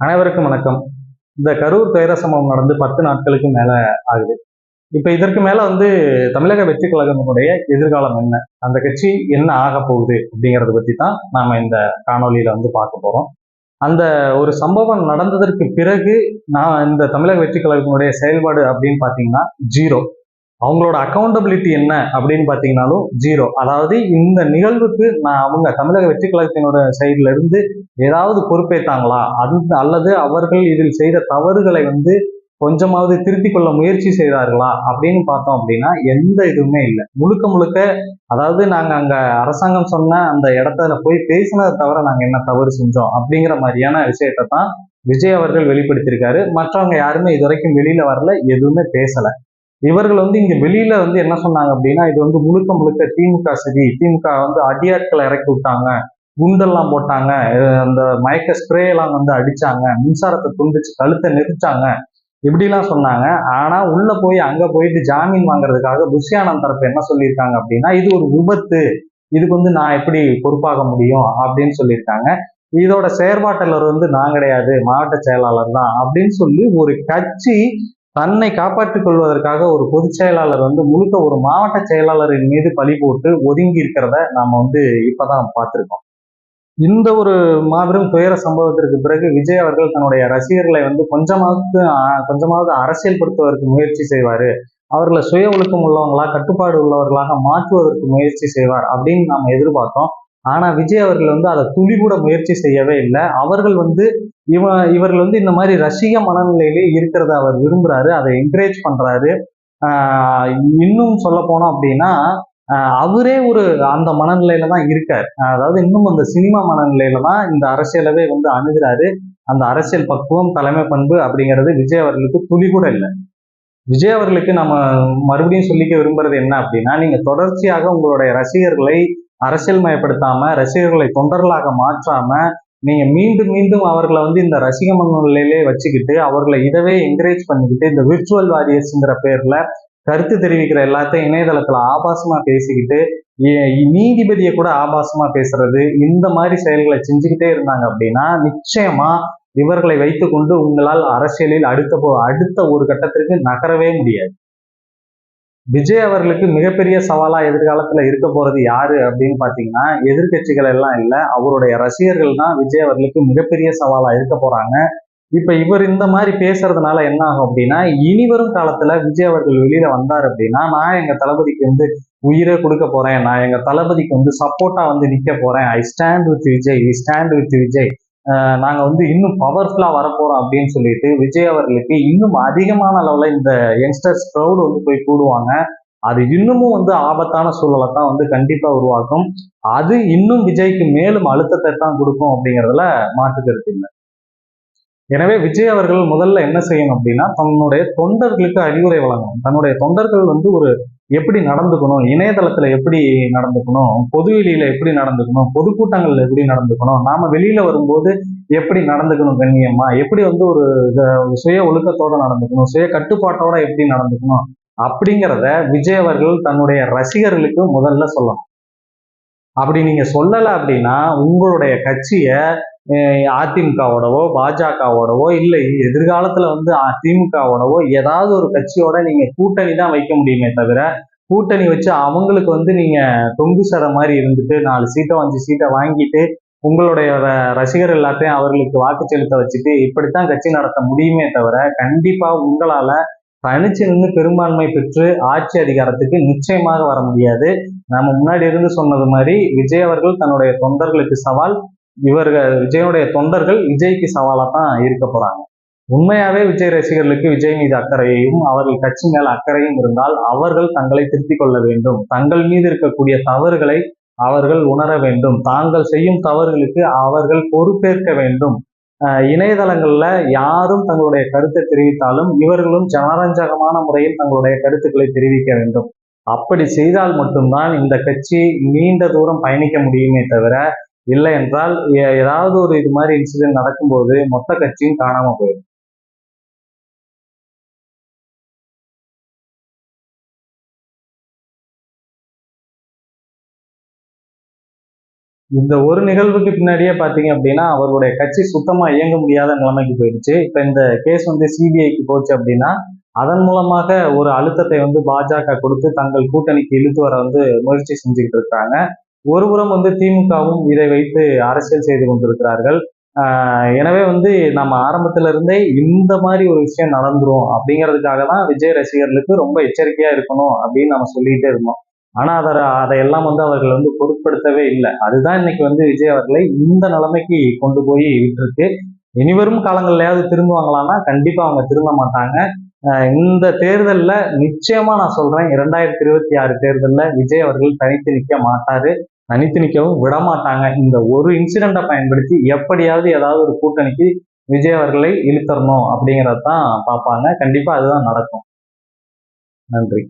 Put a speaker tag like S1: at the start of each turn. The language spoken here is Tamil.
S1: அனைவருக்கும் வணக்கம். இந்த கரூர் துயர சம்பவம் நடந்து பத்து நாட்களுக்கு மேலே ஆகுது. இப்போ இதற்கு மேலே வந்து தமிழக வெற்றி கழகத்தினுடைய எதிர்காலம் என்ன? அந்த கட்சி என்ன ஆக போகுது அப்படிங்கிறத பற்றி தான் நாம் இந்த காணொலியில் வந்து பார்க்க போகிறோம் அந்த ஒரு சம்பவம் நடந்ததற்கு பிறகு நான் இந்த தமிழக வெற்றி கழகத்தினுடைய செயல்பாடு அப்படின்னு பார்த்தீங்கன்னா ஜீரோ. அவங்களோட அக்கௌண்டபிலிட்டி என்ன அப்படின்னு பார்த்தீங்கன்னாலும் ஜீரோ அதாவது இந்த நிகழ்வுக்கு நான் அவங்க தமிழக வெற்றி கழகத்தினோட சைட்ல இருந்து ஏதாவது பொறுப்பேற்றாங்களா அது அல்லது அவர்கள் இதில் செய்த தவறுகளை வந்து கொஞ்சமாவது திருத்திக் கொள்ள முயற்சி செய்தார்களா? அப்படின்னு பார்த்தோம் அப்படின்னா எந்த இதுவுமே இல்லை. முழுக்க முழுக்க அதாவது நாங்க அங்க அரசாங்கம் சொன்ன அந்த இடத்துல போய் பேசினதை தவிர நாங்க என்ன தவறு செஞ்சோம் அப்படிங்கிற மாதிரியான விஷயத்தை தான் விஜய் அவர்கள் வெளிப்படுத்தியிருக்காரு. மற்றவங்க யாருமே இது வரைக்கும் வெளியில வரல எதுவுமே பேசலை. இவர்கள் வந்து இங்க வெளியில வந்து என்ன சொன்னாங்க அப்படின்னா இது வந்து முழுக்க முழுக்க திமுக சரி திமுக வந்து அடியாட்களை இறக்கி விட்டாங்க. குண்டெல்லாம் போட்டாங்க. அந்த மயக்க ஸ்ப்ரே எல்லாம் வந்து அடிச்சாங்க. மின்சாரத்தை துண்டிச்சு கழுத்தை நெரிச்சாங்க. இப்படிலாம் சொன்னாங்க. ஆனா உள்ள போய் அங்க போயிட்டு ஜாமீன் வாங்குறதுக்காக புஷியானந்த் தரப்பு என்ன சொல்லியிருக்காங்க அப்படின்னா இது ஒரு விபத்து. இதுக்கு வந்து நான் எப்படி பொறுப்பாக முடியும் அப்படின்னு சொல்லியிருக்காங்க. இதோட செயற்பாட்டாளர் வந்து நான் கிடையாது மாவட்ட செயலாளர் தான் அப்படின்னு சொல்லி ஒரு கட்சி தன்னை காப்பாற்றிக் கொள்வதற்காக ஒரு பொதுச் செயலாளர் வந்து முழுக்க ஒரு மாவட்ட செயலாளரின் மீது பழி போட்டு ஒதுங்கி இருக்கிறத நாம வந்து இப்பதான் பார்த்திருக்கோம். இந்த ஒரு மாபெரும் துயர சம்பவத்திற்கு பிறகு விஜய் அவர்கள் தன்னுடைய ரசிகர்களை வந்து கொஞ்சமாவது கொஞ்சமாவது அரசியல்படுத்துவதற்கு முயற்சி செய்வாரு. அவர்களை சுய ஒழுக்கம் உள்ளவங்களா கட்டுப்பாடு உள்ளவர்களாக மாற்றுவதற்கு முயற்சி செய்வார் அப்படின்னு நாம் எதிர்பார்த்தோம். ஆனா விஜய் அவர்கள் வந்து அதை துளி கூட முயற்சி செய்யவே இல்லை. அவர்கள் வந்து இவ இவர்கள் வந்து இந்த மாதிரி ரசிக மனநிலையிலே இருக்கிறத அவர் விரும்புறாரு அதை என்கரேஜ் பண்றாரு. இன்னும் சொல்ல போனோம் அப்படின்னா அவரே ஒரு அந்த மனநிலையில தான் இருக்கார். அதாவது இன்னும் அந்த சினிமா மனநிலையில தான் இந்த அரசியலவே வந்து அணுகிறாரு. அந்த அரசியல் பக்குவம் தலைமை பண்பு அப்படிங்கிறது விஜய் அவர்களுக்கு துளி கூட இல்லை. விஜய் அவர்களுக்கு நம்ம மறுபடியும் சொல்லிக்க விரும்புறது என்ன அப்படின்னா நீங்க தொடர்ச்சியாக உங்களுடைய ரசிகர்களை அரசியல் மயப்படுத்தாம ரசிகர்களை தொண்டர்களாக மாற்றாம நீங்க மீண்டும் மீண்டும் அவர்களை வந்து இந்த ரசிக மனநிலையிலே வச்சுக்கிட்டு அவர்களை இதவே என்கரேஜ் பண்ணிக்கிட்டு இந்த விர்ச்சுவல் வாரியர்ஸ்ங்கிற பேர்ல கருத்து தெரிவிக்கிற எல்லாத்தையும் இணையதளத்துல ஆபாசமா பேசிக்கிட்டு நீதிபதியை கூட ஆபாசமா பேசுறது இந்த மாதிரி செயல்களை செஞ்சுக்கிட்டே இருந்தாங்க அப்படின்னா நிச்சயமா இவர்களை வைத்துக்கொண்டு உங்களால் அரசியலில் அடுத்த அடுத்த ஒரு கட்டத்திற்கு நகரவே முடியாது. விஜய் அவர்களுக்கு மிகப்பெரிய சவாலா எதிர்காலத்துல இருக்க போறது யாரு அப்படின்னு பாத்தீங்கன்னா எதிர்க்கட்சிகள் எல்லாம் இல்ல. அவருடைய ரசிகர்கள் தான் விஜய் அவர்களுக்கு மிகப்பெரிய சவாலா இருக்க போறாங்க. இப்ப இவர் இந்த மாதிரி பேசுறதுனால என்ன ஆகும் அப்படின்னா இனி வரும் காலத்துல விஜய் அவர்கள் வெளியில வந்தார் அப்படின்னா நான் எங்க தளபதிக்கு வந்து உயிரை கொடுக்க போறேன். நான் எங்க தளபதிக்கு வந்து சப்போர்ட்டா வந்து நிக்க போறேன். I stand with Vijay. We stand with Vijay. நாங்க வந்து இன்னும் பவர்ஃபுல்லா வரப்போறோம் அப்படின்னு சொல்லிட்டு விஜய் அவர்களுக்கு இன்னும் அதிகமான அளவுல இந்த யங்ஸ்டர்ஸ் க்ரௌடு வந்து போய் கூடுவாங்க. அது இன்னமும் வந்து ஆபத்தான சூழலை தான் வந்து கண்டிப்பா உருவாக்கும். அது இன்னும் விஜய்க்கு மேலும் அழுத்தத்தை தான் கொடுக்கும் அப்படிங்கிறதுல மாற்று கருத்து இல்லை. எனவே விஜய் அவர்கள் முதல்ல என்ன செய்யணும் அப்படின்னா தன்னுடைய தொண்டர்களுக்கு அறிவுரை வழங்கணும். தன்னுடைய தொண்டர்கள் வந்து ஒரு எப்படி நடந்துக்கணும் இணையதளத்துல எப்படி நடந்துக்கணும் பொதுவெளியில எப்படி நடந்துக்கணும் பொதுக்கூட்டங்கள்ல எப்படி நடந்துக்கணும் நாம வெளியில வரும்போது எப்படி நடந்துக்கணும் கண்ணியமா எப்படி வந்து ஒரு சுய ஒழுக்கத்தோட நடந்துக்கணும் சுய கட்டுப்பாட்டோட எப்படி நடந்துக்கணும்? அப்படிங்கிறத விஜய் அவர்கள் தன்னுடைய ரசிகர்களுக்கு முதல்ல சொல்லணும். அப்படி நீங்க சொல்லல அப்படின்னா உங்களுடைய கட்சியை அதிமுகவோடவோ பாஜகவோடவோ இல்லை எதிர்காலத்துல வந்து திமுகவோடவோ ஏதாவது ஒரு கட்சியோட நீங்க கூட்டணி தான் வைக்க முடியுமே தவிர கூட்டணி வச்சு அவங்களுக்கு வந்து நீங்க தொங்கு சட மாதிரி இருந்துட்டு நாலு சீட்டோ அஞ்சு சீட்டை வாங்கிட்டு உங்களுடைய ரசிகர் எல்லாத்தையும் அவர்களுக்கு வாக்கு செலுத்த வச்சுட்டு இப்படித்தான் கட்சி நடத்த முடியுமே தவிர கண்டிப்பா உங்களால தனிச்சு நின்று பெரும்பான்மை பெற்று ஆட்சி அதிகாரத்துக்கு நிச்சயமாக வர முடியாது. நம்ம முன்னாடி இருந்து சொன்னது மாதிரி விஜய் அவர்கள் தன்னுடைய தொண்டர்களுக்கு சவால் இவர்கள் விஜயனுடைய தொண்டர்கள் விஜய்க்கு சவாலாக தான் இருக்க போறாங்க. உண்மையாவே விஜய் ரசிகர்களுக்கு விஜய் மீது அக்கறையையும் அவர்கள் கட்சி மேல அக்கறையும் இருந்தால் அவர்கள் தங்களை திருத்திக் கொள்ள வேண்டும். தங்கள் மீது இருக்கக்கூடிய தவறுகளை அவர்கள் உணர வேண்டும். தாங்கள் செய்யும் தவறுகளுக்கு அவர்கள் பொறுப்பேற்க வேண்டும். இணையதளங்கள்ல யாரும் தங்களுடைய கருத்தை தெரிவித்தாலும் இவர்களும் ஜனரஞ்சகமான முறையில் தங்களுடைய கருத்துக்களை தெரிவிக்க வேண்டும். அப்படி செய்தால் மட்டும்தான் இந்த கட்சி நீண்ட தூரம் பயணிக்க முடியுமே தவிர இல்லை என்றால் ஏதாவது ஒரு இது மாதிரி இன்சிடென்ட் நடக்கும்போது மொத்த கட்சியும் காணாம போயிடும். இந்த ஒரு நிகழ்வுக்கு பின்னாடியே பாத்தீங்க அப்படின்னா அவர்களுடைய கட்சி சுத்தமா இயங்க முடியாத நிலைமைக்கு போயிடுச்சு. இப்ப இந்த கேஸ் வந்து சிபிஐக்கு போச்சு அப்படின்னா அதன் மூலமாக ஒரு அழுத்தத்தை வந்து பாஜக கொடுத்து தங்கள் கூட்டணிக்கு இழுத்து வர வந்து முயற்சி செஞ்சுக்கிட்டு இருக்காங்க. ஒருபுறம் வந்து திமுகவும் இதை வைத்து அரசியல் செய்து கொண்டிருக்கிறார்கள். எனவே வந்து நம்ம ஆரம்பத்துல இருந்தே இந்த மாதிரி ஒரு விஷயம் நடந்துரும் அப்படிங்கிறதுக்காக தான் விஜய் ரசிகர்களுக்கு ரொம்ப எச்சரிக்கையா இருக்கணும் அப்படின்னு நம்ம சொல்லிட்டே இருந்தோம். ஆனா அதை அதையெல்லாம் வந்து அவர்கள் வந்து பொருட்படுத்தவே இல்லை. அதுதான் இன்னைக்கு வந்து விஜய் அவர்களை இந்த நிலைமைக்கு கொண்டு போய் விட்டுருக்கு. இனிவரும் காலங்கள்லயாவது திரும்புவாங்களான்னா கண்டிப்பா அவங்க திரும்ப மாட்டாங்க. இந்த தேர்தலில் நிச்சயமா நான் சொல்றேன் இரண்டாயிரத்தி இருபத்தி ஆறு தேர்தலில் விஜய் அவர்கள் தனித்து நிற்க மாட்டாரு. தனித்து நிற்கவும் விட மாட்டாங்க இந்த ஒரு இன்சிடெண்ட்டை பயன்படுத்தி எப்படியாவது ஏதாவது ஒரு கூட்டணிக்கு விஜய் அவர்களை இழுத்தரணும் அப்படிங்கிறத தான் பார்ப்பாங்க. கண்டிப்பா அதுதான் நடக்கும். நன்றி.